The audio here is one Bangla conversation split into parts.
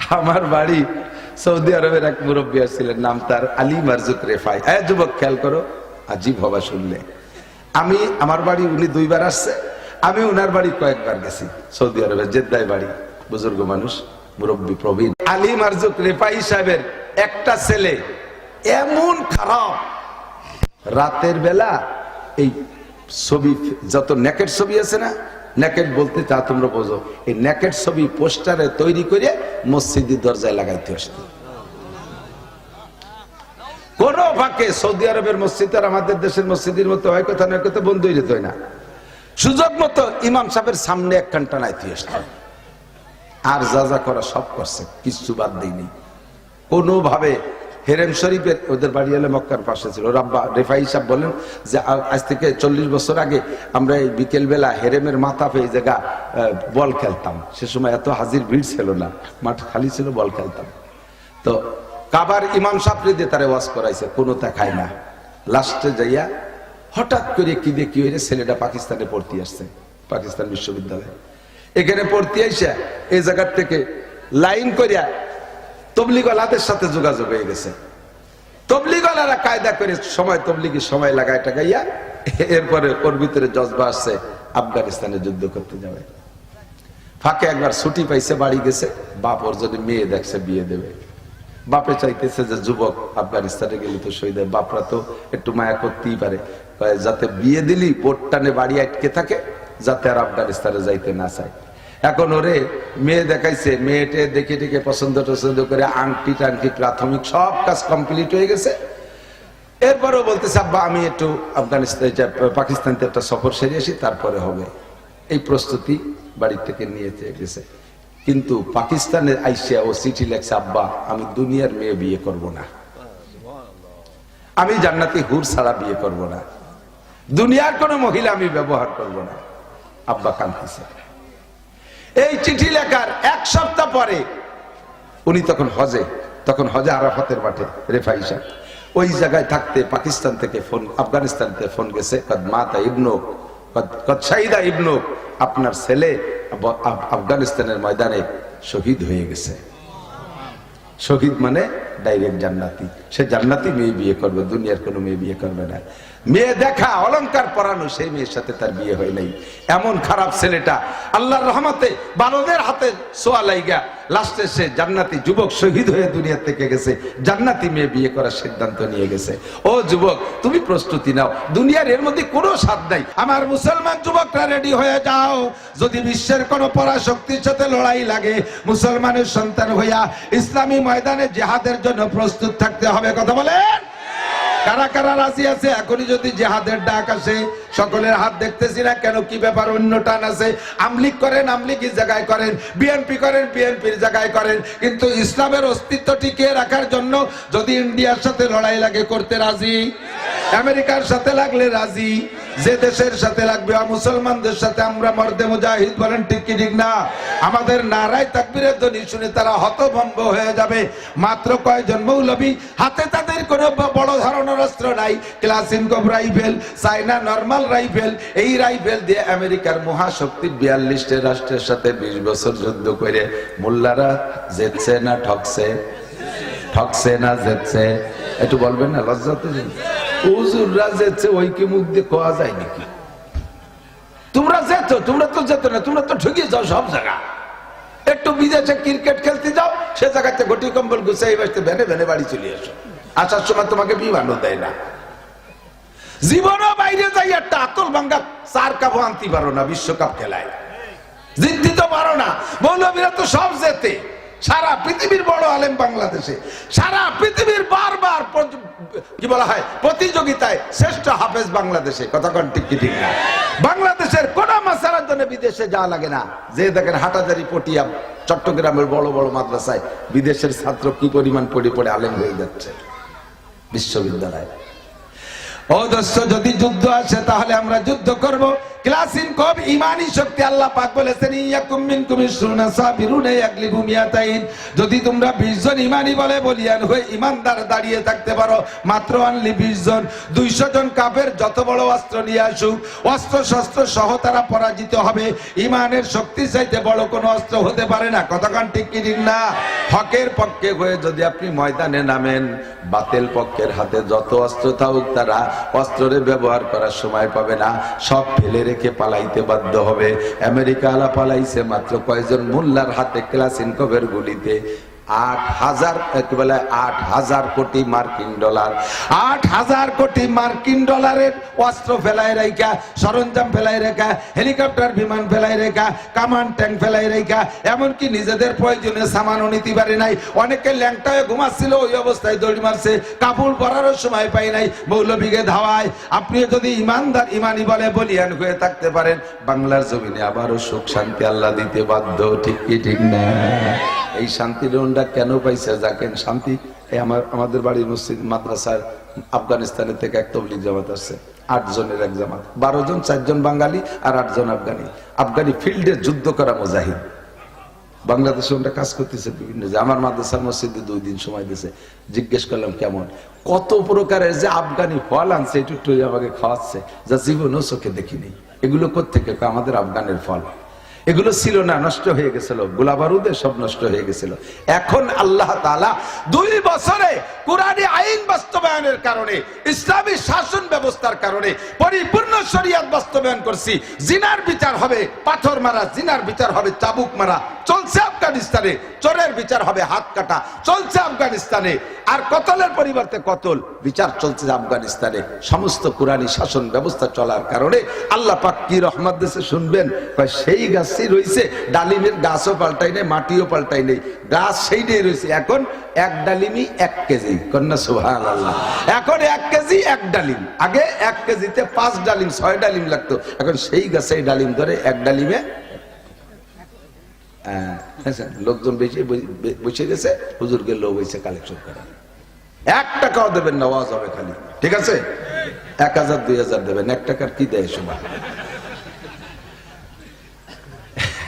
আমার বাড়ি সৌদি আরবের এক মুরব্বী ছিলেন নাম তার আলী মারজুক রেফাই। হ্যাঁ যুবক, খেয়াল করো, আজীব হবা শুনলে। আমি, আমার বাড়ি উনি দুইবার আসছে, আমি ওনার বাড়ি কয়েকবার গেছি, সৌদি আরবের জেদ্দায় বাড়ি। বুজুর্গ মানুষ, মুরব্বী প্রবীণ। আলী মারজুক রেফাই সাহেবের একটা ছেলে এমন খারাপ। রাতের বেলা এই ছবি, যত নেকেট ছবি আছে না নেকেট বলতে তা তোমরা বোঝো। এই নেকেট ছবি পোস্টারে তৈরি করে মসজিদের দরজায় লাগাইতে আসতো। কোন ফাঁকে সৌদি আরবের মসজিদ আর আমাদের দেশের মসজিদের মতো হয় কথা নয়, কথা বন্ধ হয়ে যেত না। সুযোগ মতো ইমাম সাহেবের সামনে এক ঘণ্টা নাইতে আসতো। আর যা যা করা সব করছে কিছু বাদ দিইনি কোনোভাবে হেরেম শরীফের ওদের বাড়ি এলে মক্কার পাশে ছিল। রাব্বা রেফাই সাহেব বলেন যে আজ থেকে চল্লিশ বছর আগে আমরা এই বিকেলবেলা হেরেমের মাথা পেয়ে জায়গা বল খেলতাম। সে সময় এত হাজির ভিড় ছিল না, মাঠ খালি ছিল, বল খেলতাম। তো কাবার ইমাম সাপড়ি দিয়ে তারা ওয়াজ করাইছে, কোনো তা খায় না। লাস্টে যাইয়া হঠাৎ করে কি দিয়ে কি হয়েছে ছেলেটা পাকিস্তানে পড়তে আসছে, পাকিস্তান বিশ্ববিদ্যালয়ে। এখানে পড়তে আইসা এই জায়গার থেকে লাইন করিয়া তবলিগলাদের সাথে যোগাযোগ হয়ে গেছে। তবলিগলারা কায়দা করে সময় তবলিগি সময় লাগায় টাকাইয়া, এরপরে ওর ভিতরে জজবা আসছে, আফগানিস্তানে যুদ্ধ করতে যাবে। ফাঁকে একবার ছুটি পাইছে, বাড়ি গেছে, বাপ ওর যদি মেয়ে দেখছে, বিয়ে দেবে। বাপে চাইতেছে যে, যুবক, আফগানিস্তানে গেলে তো শহীদ। বাপরা তো একটু মায়া করতেই পারে। যাতে বিয়ে দিলি, বোট টানে বাড়ি আটকে থাকে, যাতে আর আফগানিস্তানে যাইতে না চায়। এখন ওরে মেয়ে দেখাইছে, মেয়েটে দেখে দেখে পছন্দ টছন্দ করে আংটি টাংটি প্রাথমিক সব কাজ কমপ্লিট হয়ে গেছে। এরপরেও বলতেছে, আব্বা, আমি একটু আফগানিস্তান পাকিস্তানতে একটা সফর সেরে আসি, তারপরে হবে। এই প্রস্তুতি বাড়ি থেকে নিয়ে গেছে। কিন্তু পাকিস্তানের আইসিয়া ও চিঠি লেখছে, আব্বা, আমি দুনিয়ার মেয়ে বিয়ে করব না। আমি জান্নাতি হুর ছাড়া বিয়ে করব না। দুনিয়ার কোনো মহিলা আমি ব্যবহার করব না। আব্বা কান্দিছে এই চিঠি লেখার এক সপ্তাহ পরে উনি তখন হজে তখন হজে আরাফাতের মাঠে সাহেব। ওই জায়গায় থাকতে পাকিস্তান থেকে ফোন, আফগানিস্তান থেকে ফোন গেছে, কদ মাতা ইবনু, কদ- শাহিদা ইবনু, আপনার ছেলে আফগানিস্তানের ময়দানে শহীদ হয়ে গেছে। শহীদ মানে ডাইরেক্ট জান্নাতি। সে জান্নাতি মেয়ে বিয়ে করবে, দুনিয়ার কোনো মেয়ে বিয়ে করবে না। মেয়ে দেখা অলঙ্কার পরানো, সেই মেয়ের সাথে তার বিয়ে হয় নাই। এমন খারাপ ছেলেটা আল্লাহর রহমতে বালদের হাতে সোয়া লাইগা লাস্টে সে জান্নাতি যুবক শহীদ হয়ে দুনিয়া থেকে গেছে। জান্নাতি মেয়ে বিয়ে করার সিদ্ধান্ত নিয়ে গেছে। ও যুবক, তুমি প্রস্তুতি নাও। দুনিয়ার এর মধ্যে কোনো স্বাদ নাই। আমার মুসলমান যুবকরা রেডি হয়ে যাও। যদি বিশ্বের কোনো পরাশক্তির সাথে লড়াই লাগে, মুসলমানের সন্তান হইয়া ইসলামী ময়দানে জেহাদের জন্য প্রস্তুত থাকতে হবে। কথা বলেন? কারা কারা রাজি আছে? এখনই যদি জেহাদের ডাক আসে, সকলের হাত দেখতেছি না কেন? কি ব্যাপার? অন্য টান আছে। আমলিক করেন আমলিকের জায়গায় করেন। বিএনপি করেন বিএনপির জায়গায় করেন। কিন্তু ইসলামের অস্তিত্ব টিকিয়ে রাখার জন্য? যদি ইন্ডিয়ার সাথে লড়াই লাগে, করতে রাজি? আমেরিকার সাথে লাগলে রাজি, যে দেশের সাথে লাগবে মুসলমানদের সাথে আমরা মর্দে মুজাহিদ বলেন ঠিক কি ঠিক না? আমাদের নারায় তাকবীরের ধ্বনি শুনে তারা হতভম্ব হয়ে যাবে। মাত্র কয়জন মৌলবী? হাতে তাদের কোনো বড় ধরনের অস্ত্র নাই। Kalashnikov rifle China normal rifle, এই রাইফেল দিয়ে আমেরিকার মহাশক্তি বিয়াল্লিশটি রাষ্ট্রের সাথে বিশ বছর যুদ্ধ করে। মোল্লারা জেতছে না ঠকছে? ঠকছে না জেতছে? একটু বলবেন না, লজ্জা তো? হুজুররা দিয়ে কোয়া যায় নাকি? তোমরা যেত, তোমরা তো যেত না, তোমরা তো ঠুকিয়ে যাও সব জায়গা। একটু বিদেশে ক্রিকেট খেলতে যাও, সে জায়গাতে ঘটি কম্বল গুছাই বাসতে বাড়ি চলে আসো আসার সময় তোমাকে বিমানও দেয় না। জীবনও বাইরে যাই একটা আতল ভাঙ্গা চার কাপও আনতে পারো না, বিশ্বকাপ খেলায়। তো পারো না। মৌলবীরা তো সব যেতে। সারা পৃথিবীর বড় আলেম বাংলাদেশে, সারা পৃথিবীর কি বলা হয়? প্রতিযোগিতায় শ্রেষ্ঠ হাফেজ বাংলাদেশে। কথা কন ঠিক ঠিক না? বাংলাদেশের কোন মাসারার জন্য বিদেশে যাওয়া লাগে না। যে দেখেন হাটাজারি, পটিয়া, চট্টগ্রামের বড় বড় মাদ্রাসায় বিদেশের ছাত্র কি পরিমাণ পড়ে পড়ে আলেম হয়ে যাচ্ছে। বিশ্ববিদ্যালয়। ও দস্য যদি যুদ্ধ আসে তাহলে আমরা যুদ্ধ করব। ক্লাসিন কব, ইমানি শক্তি আল্লাহ পাক বলেছেন, ইয়াকুম মিনকুম ইসরুনা সাবিরুনা ইয়াগলিবু মিয়াতাইন। যদি তোমরা 20 জন ইমানি বলে বলিয়ান হয়ে ইমানদার দাঁড়িয়ে থাকতে পারো, মাত্র অনলি 20 জন। 200 জন কাফের যত বড় অস্ত্র নিয়ে আসুক অস্ত্র শস্ত্র সহ তারা পরাজিত হবে। ইমানের শক্তি চাইতে বড় কোনো অস্ত্র হতে পারে না। কতক্ষণ ঠিক কি ঠিক না? হকের পক্ষে হয়ে যদি আপনি ময়দানে নামেন, বাতেল পক্ষের হাতে যত অস্ত্র থাকুক তারা অস্ত্রের ব্যবহার করার সময় পাবে না। সব ফেলে রেখে পালাইতে বাধ্য হবে। আমেরিকা আলা পালাইছে মাত্র কয়েকজন মোল্লার হাতে ক্লাসিনকভের গুলিতে। আট হাজার, একেবারে আট হাজার কোটি মার্কিন ডলার। আট হাজার কোটি মার্কিন ডলারের অস্ত্র ফেলায় রেখা, সরঞ্জাম ফেলায় রেখা, হেলিকপ্টার বিমান ফেলায় রেখা, কামান ট্যাঙ্ক ফেলায় রেখা, এমনকি নিজেদের প্রয়োজনে সামানও নিতে পারে নাই। অনেকে ল্যাংটায় ঘুমাচ্ছিল, ওই অবস্থায় দৌড়ি মারছে, কাপড় পরারও সময় পাই নাই মৌলবীকে ধাওয়ায়। আপনি যদি ইমানদার ইমানি বলে বলিয়ান হয়ে থাকতে পারেন, বাংলার জমিনে আবারও সুখ শান্তি আল্লাহ দিতে বাধ্য, ঠিক কি, ঠিক না? এই শান্তি রনটা কেন পাইছে যাকেন শান্তি, এই আমার, আমাদের বাড়ির মসজিদ, মাদ্রাসার আফগানিস্তানের থেকে এক তবলিগ জামাত আসছে, আট জনের এক জামাত। বারো জন চারজন বাঙালি আর আটজন আফগানি। আফগানি ফিল্ডে যুদ্ধ করা মুজাহিদ। বাংলাদেশে ওটা কাজ করতেছে বিভিন্ন যে, আমার মাদ্রাসার মসজিদে দুই দিন সময় দিছে। জিজ্ঞেস করলাম, কেমন? কত প্রকারের যে আফগানি ফল আনছে, একটু আমাকে খাওয়াচ্ছে, যা জীবনও চোখে দেখিনি। এগুলো কোথেকে আমাদের আফগানের ফল। এগুলো ছিল না, নষ্ট হয়ে গেছিল। গোলাবারুদে সব নষ্ট হয়ে গেছিল। এখন আল্লাহ তাআলা দুই বছরে কোরআনী আইন বাস্তবায়নের কারণে, ইসলামী শাসন ব্যবস্থার কারণে পরিপূর্ণ শরিয়াত বাস্তবায়ন করছি। জিনার বিচার হবে, পাথর মারা, জিনার বিচার হবে, চাবুক মারা। চলছে আফগানিস্তানে, চোরের বিচার হবে, হাত কাটা। চলছে আফগানিস্তানে। আর কতলের পরিবর্তে কতল? বিচার চলছে আফগানিস্তানে। সমস্ত কোরআনী শাসন ব্যবস্থা চলার কারণে আল্লাহ পাক কি রহমত দেশে শুনবেন? সেই সেই গাছই রয়েছে ডালিমের গাছও পাল্টাই নেই মাটিও পাল্টাই নেই। গাছ সেইটাই রয়েছে এখন এক ডালিমই এক কেজি কন্যা সুহান আল্লাহ এখন এক কেজি এক ডালিম। আগে এক কেজিতে পাঁচ ডালিম ছয় ডালিম লাগতো। এখন সেই গাছে ডালিম ধরে এক ডালিমে হ্যাঁ, আচ্ছা, লোকজন বেশি বসে গেছে হুজুরকে লোক হয়েছে কালেকশন করা এক টাকাও দেবেন না ওয়াজ হবে খালি। ঠিক আছে? এক হাজার দুই হাজার দেবেন। এক টাকার কি দেয় সময়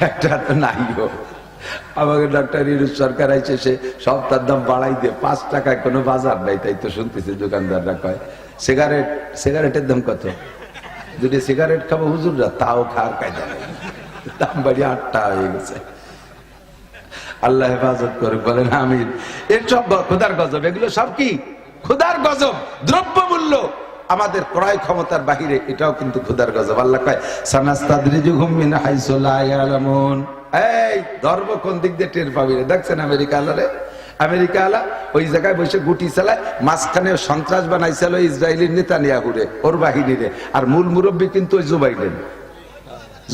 একটা তো নাই আমাকে ডাক্তার ইরুজ সরকার আইছে, সে সব তার দাম বাড়াই দিয়ে পাঁচ টাকায় কোনো বাজার নাই, তাই তো শুনতেছি দোকানদাররা কয়, সিগারেট, সিগারেটের দাম কত? যদি সিগারেট খাব হুজুররা, তাও খাওয়ার কায়দা। দাম বাড়ি আটটা হয়ে গেছে। আল্লাহ হেফাজত করে বলেন আমিন। এর সব খোদার গজব, এগুলো সব কি? খোদার গজব দ্রব্য মূল্য আমাদের ক্রয় ক্ষমতার বাহিরে এটাও কিন্তু খোদার গজব। আল্লাহ কয়, সানাস্তাদরিজুহুম মিন হাইসু লা ইয়ালামুন। এই, ধর্ম কোন দিক দিয়ে টের পাবি রে? দেখছেন আমেরিকা আলারে আমেরিকা আলা ওই জায়গায় বসে গুটি চালায়, মাঝখানে সন্ত্রাস বানাইছিল ইসরায়েলি নেতা নিয়াহুরে ওর বাহিনীরে আর মূল মুরব্বী কিন্তু ওই জো বাইডেন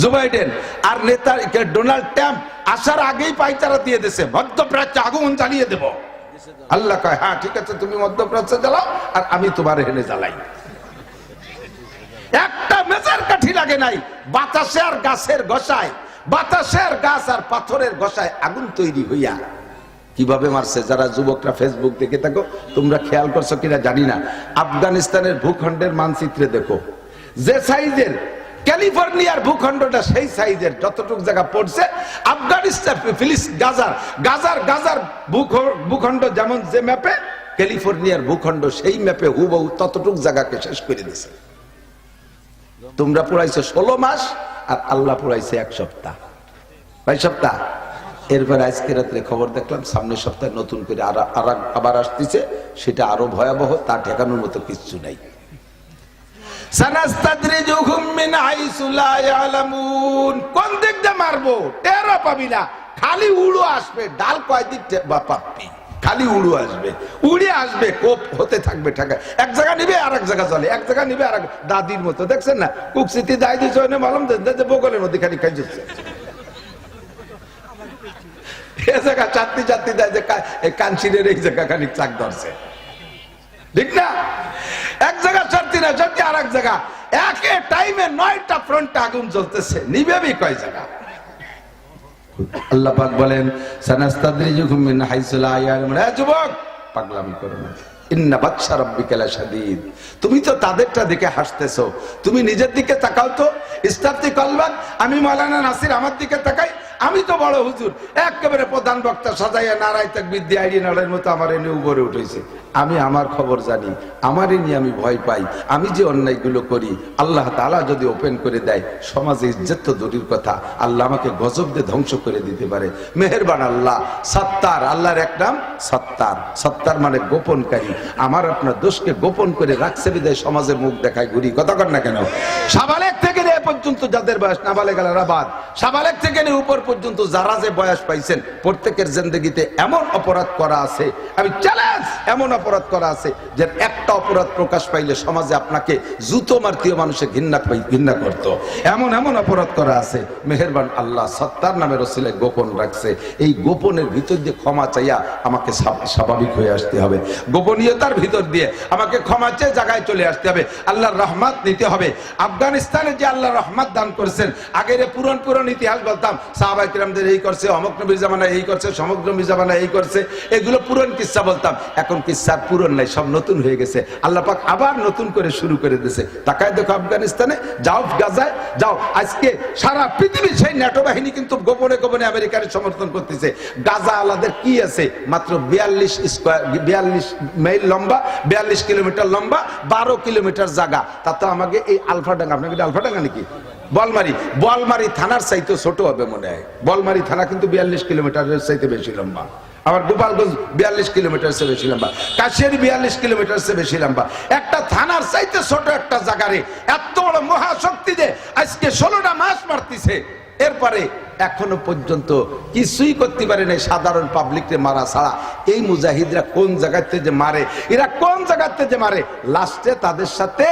জো বাইডেন আর নেতা ডোনাল্ড ট্রাম্প আসার আগেই পাইচারা দিয়ে দিছে, মধ্যপ্রাচ্যে আগুন জ্বালিয়ে দেব। আল্লাহ কয় হ্যাঁ ঠিক আছে, তুমি মধ্যপ্রাচ্যে জ্বালাও, আর আমি তোমার এখানে জ্বালাই। লাগে নাই। বাতাসে আর গাছের গসায়, বাতাসে আর গাছ আর পাথরের গসায় আগুন তৈরি হইয়া। কীভাবে মারছে? যারা যুবকরা ফেসবুক দেখে থাকো, তোমরা খেয়াল করছ কিনা জানি না। আফগানিস্তানের ভূখণ্ডের মানচিত্রে দেখো। যে সাইজের ক্যালিফোর্নিয়ার ভূখণ্ডটা, সেই সাইজের যতটুকু জায়গা পড়ছে, আফগানিস্তান, ফিলিস, গাজার গাজার গাজার ভূখণ্ড যেমন যে ম্যাপে, ক্যালিফোর্নিয়ার ভূখণ্ড সেই ম্যাপে হুবহু ততটুক জায়গাকে শেষ করে দিছে। তোমরা পুরাইছো ষোলো মাস আর আল্লাহ পুরাইছে এক সপ্তাহ। কয় সপ্তাহ? এরপর আজকে রাত্রে খবর দেখলাম সামনের সপ্তাহে নতুন করে আবার আসতেছে। সেটা আরও ভয়াবহ, তা ঠেকানোর মতো কিচ্ছু নাই। কোন পাবি খালি উড়ো আসবে, ডাল কয়দিন টে- বা পাপ্পি খালি উড়ু আসবে। উড়ে আসবে, কোপ হতে থাকবে ঠাকা এক জায়গা নিবে আর এক জায়গা চলে এক জায়গা নিবে আর দাদির মতো। দেখছেন না? কুকসিতি দায় দিচ্ছে মালুম বগলের মধ্যে খালি খাই এ জায়গা চারটি চারটি দেয় যে কা- এই জায়গা খানিক চাক ধরছে। ঠিক না? এক জায়গা চলতি না চলতি আর এক জায়গা। একে টাইমে নয়টা ফ্রন্টে আগুন জ্বলতেছে। নিবেবি কয় জায়গা? আল্লাহ পাক বলেন, সানাস্তাদরিজুকুম মিন হাইসু লা ইয়ালামুন। এ যুবক, পাগলামি করো না। ইন্না বাচ্চা রব্বিকালা শাদীদ তুমি তো তাদেরটা দেখে হাসতেছো। তুমি নিজের দিকে তাকাও তো। ইস্তাফতি কলবান, আমি মাওলানা নাসির আমার দিকে তাকাই। আমি তো বড় হুজুর, একেবারে প্রধান বক্তা সাজাইয়া নারায় তাক বিদ্যা আইডি নাড়ের মতো আমার এনে উপরে উঠেছে। আমি আমার খবর জানি আমারই নিয়ে আমি ভয় পাই, আমি যে অন্যায়গুলো করি, আল্লাহ তালা যদি ওপেন করে দেয়, সমাজে ইজ্জত তো দূরের কথা, আল্লাহ আমাকে গজব দিয়ে ধ্বংস করে দিতে পারে। মেহেরবান আল্লাহ, সত্তার, আল্লাহর এক নাম সত্তার। সত্তার মানে গোপনকারী। আমার আপনার দোষকে গোপন করে রাখছে বিদায় সমাজে মুখ দেখায় ঘুরি। কথা কর না কেন? সাবালেক পর্যন্ত যাদের বয়স নাবালেগালারা বাদ। সাবালেক থেকে নিয়ে উপর পর্যন্ত যারা যে বয়স পাইছেন, প্রত্যেকের জিন্দগিতে এমন অপরাধ করা আছে, আমি চ্যালেঞ্জ এমন অপরাধ করা আছে যে একটা অপরাধ প্রকাশ পাইলে সমাজে আপনাকে জুতো মারতীয় মানুষে ঘৃণা ঘৃণা করত। এমন এমন অপরাধ করা আছে, মেহেরবান আল্লাহ সত্তার নামে রসিলে গোপন রাখছে। এই গোপনের ভিতর দিয়ে ক্ষমা চাইয়া আমাকে স্বাভাবিক হয়ে আসতে হবে। গোপনীয়তার ভিতর দিয়ে আমাকে ক্ষমা চেয়ে জায়গায় চলে আসতে হবে। আল্লাহর রহমত নিতে হবে। আফগানিস্তানে যে আল্লাহ রহমত দান করেছেন। আগের পুরন পুরন ইতিহাস বলতাম সাহাবাই কিরামদের এই করছে, অমক নবীর জামানা এই করছে সমক নবীর জামানা এই করছে, এগুলো পুরন কিচ্ছা বলতাম। এখন কিচ্ছার পুরন নাই, সব নতুন হয়ে গেছে। আল্লাহ পাক আবার নতুন করে শুরু করে দিয়েছে। তাকায় দেখো আফগানিস্তানে, যাও গাজায়, যাও। আজকে সারা পৃথিবীর সেই ন্যাটো বাহিনী কিন্তু গোপনে গোপনে আমেরিকার সমর্থন করতেছে। গাজা আলাদের কি আছে? মাত্র বিয়াল্লিশ স্কোয়ার বিয়াল্লিশ মাইল লম্বা, বিয়াল্লিশ কিলোমিটার লম্বা, বারো কিলোমিটার জায়গা তা তো আমাকে এই আলফাডাঙ্গা, আপনাকে আলফাডাঙ্গা নাকি? বলমারি বলমারি থানার চাইতে ছোট হবে মনে হয়। বলমারি থানা কিন্তু বিয়াল্লিশ কিলোমিটারের চাইতে বেশি লম্বা। আবার গোপালগঞ্জ বিয়াল্লিশ কিলোমিটার সে বেশি লম্বা। কাশিয়ারি বিয়াল্লিশ কিলোমিটার সে বেশি লম্বা। একটা থানার চাইতে ছোট একটা জায়গারে এত বড় মহাশক্তি যে আজকে ষোলোটা মাস মারতিছে। এরপরে এখনও পর্যন্ত কিছুই করতে পারে নাই সাধারণ পাবলিককে মারা ছাড়া। এই মুজাহিদরা কোন জায়গাতে যে মারে, এরা কোন জায়গাতে যে মারে, লাস্টে তাদের সাথে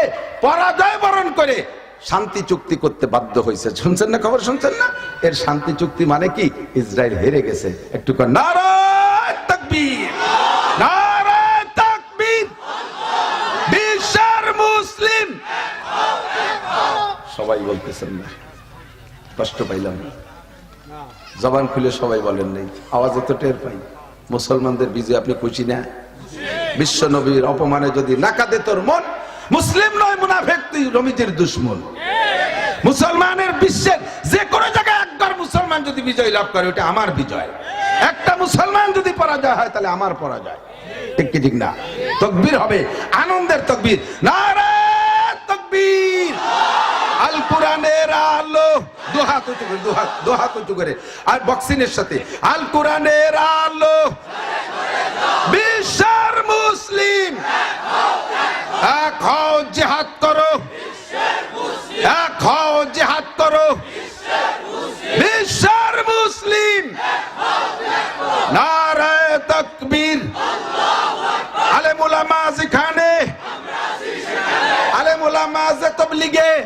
পরাজয় বরণ করে শান্তি চুক্তি করতে বাধ্য হয়েছে। শুনছেন না খবর? শুনছেন না? এর শান্তি চুক্তি মানে কি? ইসরায়েল হেরে গেছে। একটু মুসলিম! সবাই বলতেছেন না। কষ্ট পাইলাম জবান খুলে সবাই বলেন নেই। আওয়াজে তো টের পাই। মুসলমানদের বিজয় আপনি খুশি না? বিশ্ব নবীর অপমানে যদি নাকাদে তোর মন মুসলিম নয় মুনাফেক, তুই রমিজের দুশ্মন। মুসলমানের বিশ্বের যে কোনো জায়গায় একবার মুসলমান যদি বিজয় লাভ করে, ওটা আমার বিজয়। একটা মুসলমান যদি পরাজয় হয়, তাহলে আমার পরাজয়। ঠিক কি ঠিক না? তকবীর হবে। আনন্দের তকবীর। নারে তকবীর। আল কোরআনের আলো। দুহাত উঁচু করে দুহাত দুহাত উঁচু করে। আর বক্সিনের সাথে। আল কোরআনের আলো। বিশ্বের মুসলিম। এক হও জিহাদ করো। এক হও জিহাদ করো। বিশ্বের মুসলিম। নারায় তকবীর। আলেম উলামা যেখানে। আলেম উলামা যে তবলিগে।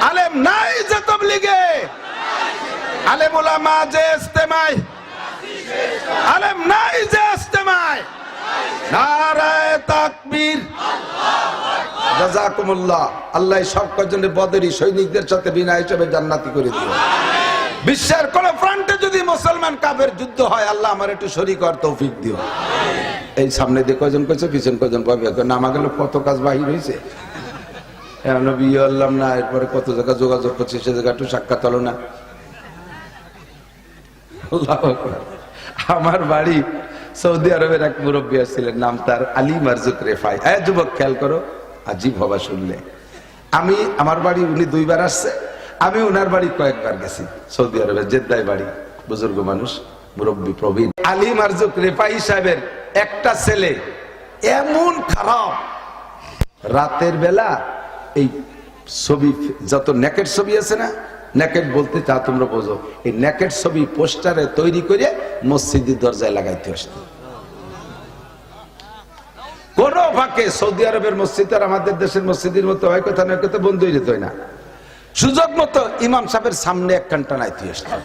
আলেম নাই যে তবলিগে। আলেম উলামা যে ইস্তেমায়। আলেম নাই যে ইস্তেমায়। বিশ্বের কোন যদি মুসলমান যুদ্ধ হয়, আল্লাহ আমার একটু শরীর কর তৌফিক দিও। এই সামনে দিয়ে কজন কইছে, পিছন কজন পাবে গেল কত কাজ বাহির হয়েছে না, এরপরে কত জায়গা যোগাযোগ করছে, সে জায়গা একটু সাক্ষাৎ হলো না। আমার বাড়ি সৌদি আরবের এক মুরব্বী আসছিলেন, নাম তার আলী মারজুক রেফাই। এ যুবক, খেয়াল করো, আজীব হবা শুনলে। আমি, আমার বাড়ি উনি দুইবার আসছে, আমি ওনার বাড়ি কয়েকবার গেছি, সৌদি আরবে জেদ্দায় বাড়ি, বুজুর্গ মানুষ, মুরব্বী প্রবীণ। আলী মারজুক রেফাই সাহেবের একটা ছেলে, এমন খারাপ। রাতের বেলা এই ছবি, যত নেকেট ছবি আছে না নেকেট বলতে তা তোমরা বোঝো। এই নেকেট ছবি পোস্টারে তৈরি করে মসজিদের দরজায় লাগাইতে আসতো। কোন ফাঁকে সৌদি আরবের মসজিদ আর আমাদের দেশের মসজিদের মতো হয় কথা নয়, কথা বন্ধ হয়ে যেত না। সুযোগ মতো ইমাম সাহেবের সামনে এক ঘণ্টা নাইতে আসতো।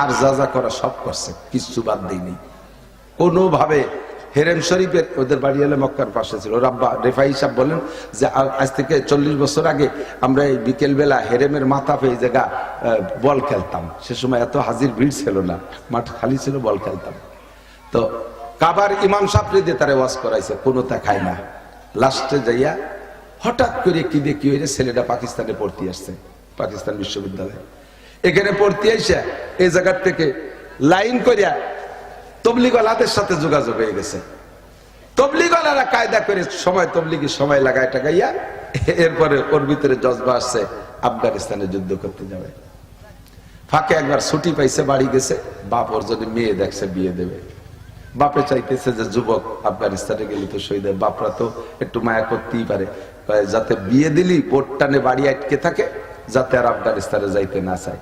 আর যা যা করা সব করছে কিচ্ছু বাদ দিইনি কোনোভাবে হেরেম শরীফের ওদের বাড়ি এলে মক্কার পাশে ছিল। রাব্বা রেফাই সাহেব বলেন যে আজ থেকে চল্লিশ বছর আগে আমরা এই বিকেল বেলা হেরেমের মাথা পেয়ে জায়গা বল খেলতাম। সে সময় এত হাজির ভিড় ছিল না, মাঠ খালি ছিল, বল খেলতাম। তো কাবার ইমাম সাপড়ি দিয়ে তারা ওয়াজ করাইছে, কোনো খায় না। লাস্টে যাইয়া হঠাৎ করে কি দিয়ে কি হয়েছে ছেলেটা পাকিস্তানে পড়তে আসছে, পাকিস্তান বিশ্ববিদ্যালয়ে। এখানে পড়তে আইসা এই জায়গার থেকে লাইন করিয়া তবলিগলাদের সাথে যোগাযোগ হয়ে গেছে। তবলিগলারা কায়দা করে সময় তবলিগি সময় লাগায় টাকাইয়া, এরপরে ওর ভিতরে জজবা আসছে, আফগানিস্তানে যুদ্ধ করতে যাবে। ফাঁকে একবার ছুটি পাইছে, বাড়ি গেছে, বাপ ওর যদি মেয়ে দেখছে, বিয়ে দেবে। বাপে চাইতেছে যে, যুবক, আফগানিস্তানে গেলে তো শহীদ। বাপরা তো একটু মায়া করতেই পারে। যাতে বিয়ে দিলি বোট টানে বাড়ি আটকে থাকে, যাতে আর আফগানিস্তানে যাইতে না চায়।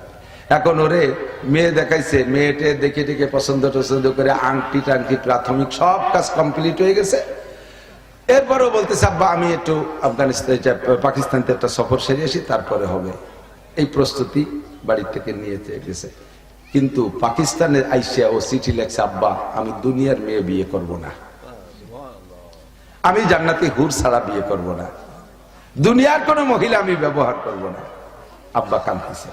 এখন ওরে মেয়ে দেখাইছে, মেয়েটে দেখে দেখে পছন্দ টছন্দ করে আংটি টাংটি প্রাথমিক সব কাজ কমপ্লিট হয়ে গেছে। এরপরেও বলতেছে, আব্বা, আমি একটু আফগানিস্তান পাকিস্তানতে একটা সফর সেরে আসি, তারপরে হবে। এই প্রস্তুতি বাড়ির থেকে নিয়ে গেছে। কিন্তু পাকিস্তানে আইসিয়া ও চিঠি লেখছে, আব্বা, আমি দুনিয়ার মেয়ে বিয়ে করব না। আমি জান্নাতি হুর ছাড়া বিয়ে করব না। দুনিয়ার কোনো মহিলা আমি ব্যবহার করব না। আব্বা কান্দিছে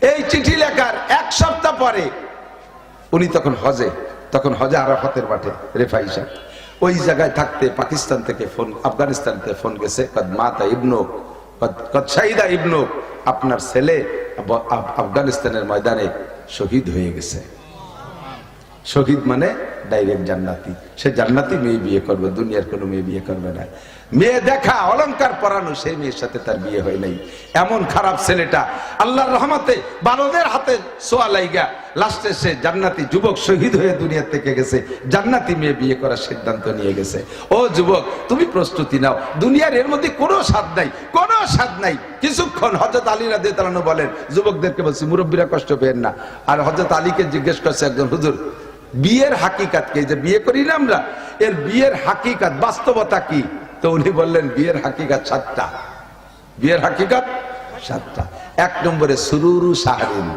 এই চিঠি লেখার এক সপ্তাহ পরে উনি তখন হজে তখন হজে আরাফাতের মাঠে সাহেব। ওই জায়গায় থাকতে পাকিস্তান থেকে ফোন, আফগানিস্তান থেকে ফোন গেছে, কদ মাতা ইবনু, কদ- কদ শাহিদা ইবনু, আপনার ছেলে আফ- আফগানিস্তানের ময়দানে শহীদ হয়ে গেছে। শহীদ মানে ডাইরেক্ট জান্নাতি। সে জান্নাতি মেয়ে বিয়ে করবে, দুনিয়ার কোনো মেয়ে বিয়ে করবে না। মেয়ে দেখা, অলংকার পরানো, সেই মেয়ের সাথে তার বিয়ে হয় নাই। এমন খারাপ ছেলেটা আল্লাহর রহমতে বালদের হাতে সোয়া লাইগা, লাস্টে সে জান্নাতি যুবক শহীদ হয়ে দুনিয়া থেকে গেছে, জান্নাতি মেয়ে বিয়ে করার সিদ্ধান্ত নিয়ে গেছে। ও যুবক, তুমি প্রস্তুতি নাও। দুনিয়ার এর মধ্যে কোনো স্বাদ নাই, কোনো স্বাদ নাই। কিছুক্ষণ হজরত আলী রাদে তালানো বলেন, যুবকদেরকে বলছি, মুরব্বীরা কষ্ট পেয়েন না। আর হজরত আলীকে জিজ্ঞেস করছে একজন, হুজুর বিয়ের হাকিকাত কে? যে বিয়ে করি না আমরা, এর বিয়ের হাকিকাত বাস্তবতা কি? তো উনি বললেন, বিয়ের হাকিকাত সাতটা। বিয়ের হাকিকাত সাতটা। এক নম্বরে সুরুরু সাহারিন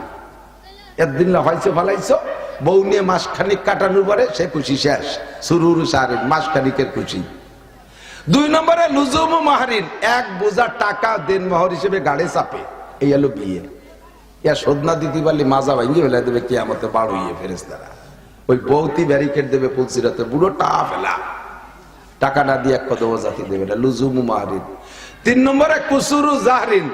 একদিন লাফাইছো ফালাইছো? বউ নিয়ে মাসখানিক কাটানোর পরে সে খুশি শেষ। সুরুরু সাহারিন মাসখানিকের খুশি। দুই নম্বরে লুজুম মাহারিন, এক বোঝা টাকা দেন মহর হিসেবে গাড়ে চাপে। এই হলো বিয়ে। ইয়া শোধনা দিতে পারলে মাজা ভাঙ্গি ফেলে দেবে কে আমাকে বাড়ুইয়ে ফেরেস তারা ওই বৌতি ব্যারিকেড দেবে পুলসিরাতে। বুড়ো টা ফেলা টাকা না দিয়ে এক কদম জাতি দেবে না। লুজুমু মাহরিন। তিন নম্বরে কুসুরু জাহরিন।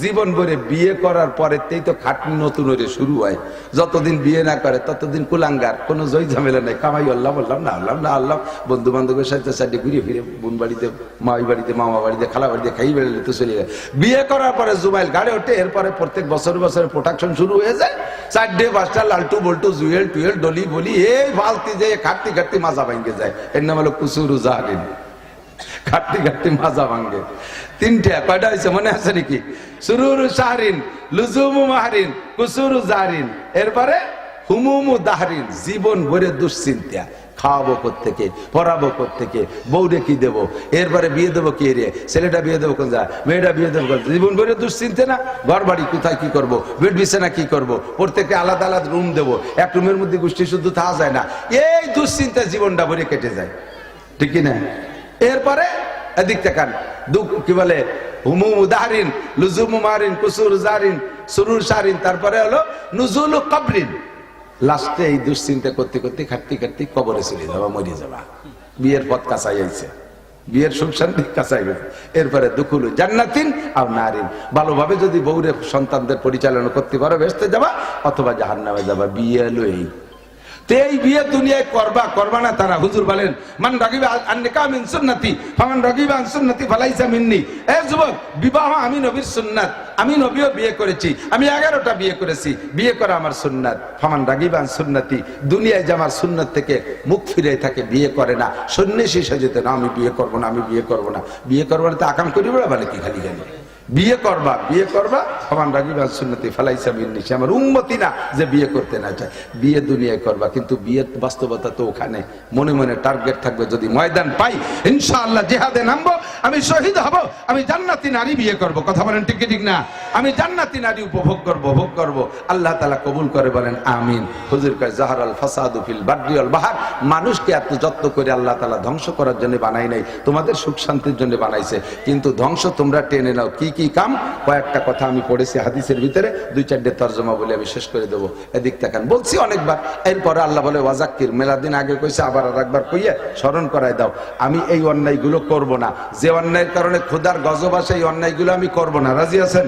জীবন ভরে বিয়ে করার পরেতেই তো খাটনি নতুন হয়ে শুরু হয়। যতদিন বিয়ে না করে, ততদিন কুলাঙ্গার। কোনো জয় ঝামেলা নেই। কামাই আল্লাহ বললাম না আল্লাহ না আল্লাহ বন্ধু বান্ধবের সাথে সাথে ঘুরে ফিরে, বোন বাড়িতে মাই বাড়িতে, মামা বাড়িতে, খালা বাড়িতে খাই বেড়ালে তো চলে যায়। বিয়ে করার পরে জুমাইল গাড়ি ওঠে, এরপরে প্রত্যেক বছর বছর প্রোডাকশন শুরু হয়ে যায়। চারটে পাঁচটা লালটু, বল্টু, জুয়েল, টুয়েল, ডলি, বলি, এই ফালতি যে খাটতি খাটতি মাজা ভাঙ্গে যায়। এর নাম হলো কুসুরু জাহারিন খাটতে খাটতে মাজা ভাঙ্গে তিনটা, কয়টা হয়েছে? মনে আছে নাকি? সুরুরু শাহরিন, লুজুমু মাহারিন, কুসুরু জাহরিন এরপরে হুমুমু দাহরিন, জীবন ভরে দুশ্চিন্তা। খাওয়াবো থেকে পড়াবো থেকে বউরে কি দেবো? এরপরে বিয়ে দেবো কে রে? ছেলেটা বিয়ে দেবো কোন যা মেয়েটা বিয়ে দেবো জীবন ভরে দুশ্চিন্তা না? ঘর বাড়ি কোথায় কি করব? বেড বিছানা কি করব? প্রত্যেকে আলাদা আলাদা রুম দেবো। এক রুমের মধ্যে গোষ্ঠী শুদ্ধ থাকা যায় না। এই দুশ্চিন্তা জীবনটা ভরে কেটে যায়। ঠিক না? এরপরে এদিক তাকান। দুঃখ কি বলে? হুমু উদাহরিন লুজুমু মারিন কুসুর জারিন সুরুর সারিন তারপরে হলো নুজুলু কবরিন। লাস্টে এই দুশ্চিন্তা করতে করতে খাটতে খাটতে কবরে চলে যাবা মরিয়ে যাবা। বিয়ের পথ কাছাই আইছে বিয়ের সুখ শান্তি কাছাই গেছে এরপরে দুকুলু জান্নাতিন আর নারিন। ভালোভাবে যদি বউরে সন্তানদের পরিচালনা করতে পারো বেসতে যাবা, অথবা জাহান্নামে যাবা, বিয়ে হলো এই এই বিয়ে দুনিয়ায় করবা করবা না তারা? হুজুর বলেন, মান আমি নবীও বিয়ে করেছি, আমি এগারোটা বিয়ে করেছি, বিয়ে করা আমার সুন্নাত। আন দুনিয়ায় যে আমার থেকে মুখ ফিরে থাকে, বিয়ে করে না। সন্ন্যাসী সেজেতে, না, আমি বিয়ে করব না, আমি বিয়ে করব না। বিয়ে করব না তো আকাম করি বলে বলে কি খালি খালি? বিয়ে করবা বিয়ে করবা সমান রাগিবা সুন্নতি ফালাইসা মিন্নি সে আমার উন্মতি না যে বিয়ে করতে না চায়। বিয়ে দুনিয়ায় করবা, কিন্তু বিয়ের বাস্তবতা তো ওখানে মনে মনে টার্গেট থাকবে, যদি ময়দান পাই, ইনশাআল্লাহ জেহাদে নামবো, আমি শহীদ হব, আমি জান্নাতি নারী বিয়ে করব। কথা বলেন ঠিক ঠিক না? আমি জান্নাতি নারী উপভোগ করব, ভোগ করব। আল্লাহ তালা কবুল করে বলেন, আমিন। হুজুর কয় জাহার আল ফাসাদু ফিল বাদ্রি আল বাহার। মানুষকে এত যত্ন করে আল্লাহ তালা ধ্বংস করার জন্য বানাই নাই, তোমাদের সুখ শান্তির জন্য বানাইছে। কিন্তু ধ্বংস তোমরা টেনে নাও, কি কি কি কাম? কয়েকটা কথা আমি পড়েছি হাদিসের ভিতরে, দুই চারটে তর্জমা বলে আমি শেষ করে দেবো। এদিক তাকান। বলছি অনেকবার, এরপরে আল্লাহ বলে, ওয়াজাক্কির মেলাদিন আগে কইছে, আবার আর একবার কইয়ে স্মরণ করায় দাও। আমি এই অন্যায়গুলো করব না। যে অন্যায়ের কারণে ক্ষুদার গজব আসে, এই অন্যায়গুলো আমি করব না। রাজি আছেন?